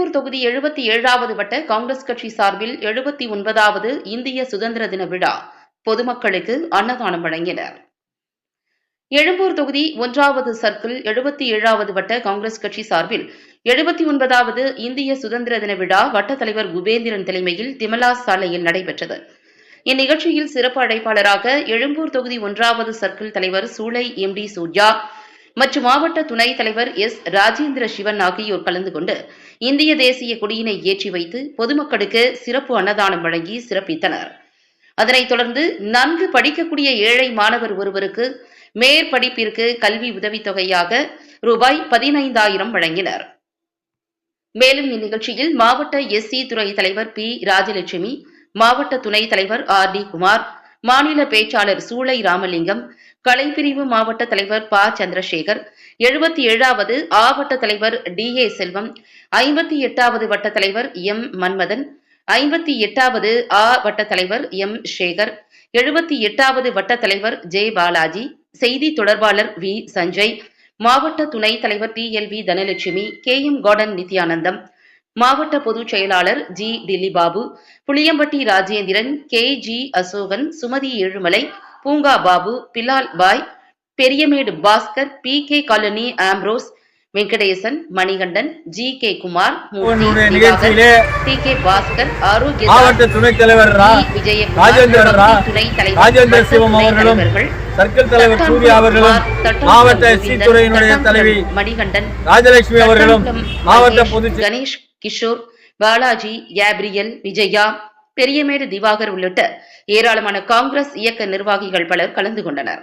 எழும்பூர் தொகுதி எழுபத்தி ஏழாவது வட்ட காங்கிரஸ் கட்சி சார்பில் எழுபத்தி ஒன்பதாவது இந்திய சுதந்திர தின விழா. பொதுமக்களுக்கு அன்னதானம் வழங்கினர். எழும்பூர் தொகுதி ஒன்றாவது சர்க்கிள் எழுபத்தி ஏழாவது வட்ட காங்கிரஸ் கட்சி சார்பில் எழுபத்தி ஒன்பதாவது இந்திய சுதந்திர தின விழா வட்ட தலைவர் குபேந்திரன் தலைமையில் திமலா சாலையில் நடைபெற்றது. இந்நிகழ்ச்சியில் சிறப்பு அழைப்பாளராக எழும்பூர் தொகுதி ஒன்றாவது சர்க்கிள் தலைவர் சூளை எம் டி சூர்யா மற்றும் மாவட்ட துணைத் தலைவர் எஸ். ராஜேந்திர சிவன் ஆகியோர் கலந்து கொண்டு இந்திய தேசிய கொடியினை ஏற்றி வைத்து பொதுமக்களுக்கு சிறப்பு அன்னதானம் வழங்கி சிறப்பித்தனர். அதனைத் தொடர்ந்து நன்கு படிக்கக்கூடிய ஏழை மாணவர் ஒருவருக்கு மேற்படிப்பிற்கு கல்வி உதவித்தொகையாக ரூபாய் பதினைந்தாயிரம் வழங்கினர். மேலும் இந்நிகழ்ச்சியில் மாவட்ட எஸ்சி துறை தலைவர் பி. ராஜலட்சுமி மாவட்ட துணைத் தலைவர் ஆர். டி. குமார் மாநில பேச்சாளர் சூளை ராமலிங்கம் கலைப்பிரிவு மாவட்ட தலைவர் ப. சந்திரசேகர் எழுபத்தி ஏழாவது ஆவட்ட தலைவர் டி. ஏ. செல்வம் ஐம்பத்தி எட்டாவது வட்ட தலைவர் எம். மன்மதன் ஐம்பத்தி எட்டாவது ஆ. வட்ட தலைவர் எம். சேகர் எழுபத்தி எட்டாவது வட்ட தலைவர் ஜே. பாலாஜி செய்தி தொடர்பாளர் வி. சஞ்சய் மாவட்ட துணைத் தலைவர் T. L. V. Dhanalakshmi K. M. Garden Nithyanandam மாவட்ட பொதுச் செயலாளர் G. Dillibabu Puliyampatti Rajendran K. G. Asokan Sumathi Ezhumalai Poonga Babu Bilal Bhai Periyamedu Bhaskar P. K. Colony Ambrose Venkatesan Manikandan G. K. Kumar T K. Bhaskar Arokiya மாவட்ட துணைத் தலைவர் ரா ராஜேந்திரன் ரா ராஜேந்திர சிவம் அவர்களும் circle தலைவர் சூர்யா அவர்களும் மாவட்ட எஸ்சி துறையினுடைய தலைவி மணிகண்டன் ராஜலட்சுமி அவர்களும் மாவட்ட செயலாளர் கணேஷ் கிஷோர் பாலாஜி கேப்ரியல் விஜயா பெரியமேடு திவாகர் உள்ளிட்ட ஏராளமான காங்கிரஸ் இயக்க நிர்வாகிகள் பலர் கலந்து கொண்டனர்.